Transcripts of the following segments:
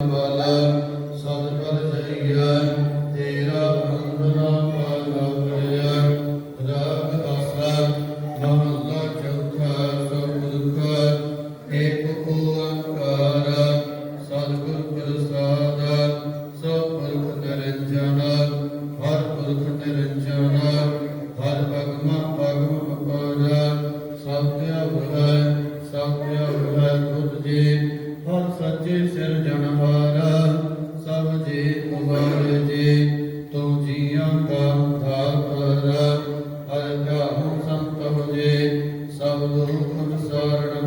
ਵਾਲਾ ਸਤ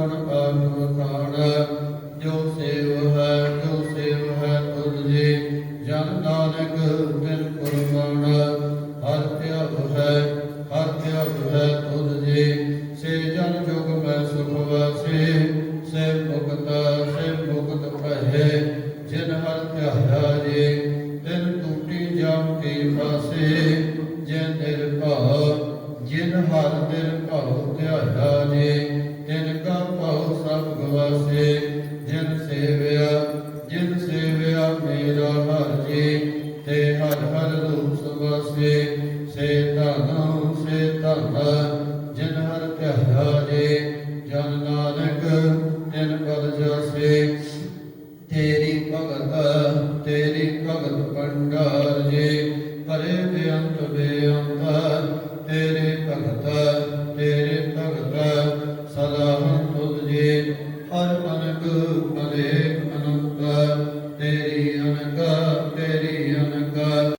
ਗੁਣ ਆਗਮ ਖਾਣਾ ਜੋ ਸੇਵ ਹੈ, ਜੋ ਸੇਵ ਹੈ ਤੁਧ ਜੀ, ਜਨ ਨਾਨਕ ਬਿਨ ਕੁਰਬਾਨ, ਹਰ ਧਿਆਵ ਹੈ, ਹਰ ਧਿਆਵ ਹੈ ਤੁਧ ਜੀ। ਸੇ ਜਨ ਜੁਗ ਮੈਂ ਸੁਖ ਵਾਸੇ ਸੇ ਮੁਕਤ ਸੇ ਮੁਕਤ ਭਏ, ਜਿਨ ਹਰ ਧਿਆਇਆ ਜੀ, ਤਿਨ ਟੂਟੀ ਜਾਮ ਕੀ ਫਾਸੇ, ਜਿਨ ਨਿਰਭਉ, ਜਿਨ ਹਰ ਨਿਰਭਉ ਧਿਆਇਆ ਜੀ, ਤਿਨ ਹਰ ਤੇ ਹਰ ਹਰ ਰੂਪ ਸਵਾਸੇ। ਸੇ ਧਨ ਸੇ ਧਨ, ਜਿਨ ਹਰ ਧਿਆਇਆ ਜੇ, ਜਨ ਨਾਨਕ, ਤਿਨ ਪਦ ਜਾਸੇ। ਤੇਰੀ ਭਗਤ ਤੇਰੀ ਭਗਤ ਭੰਡਾਰ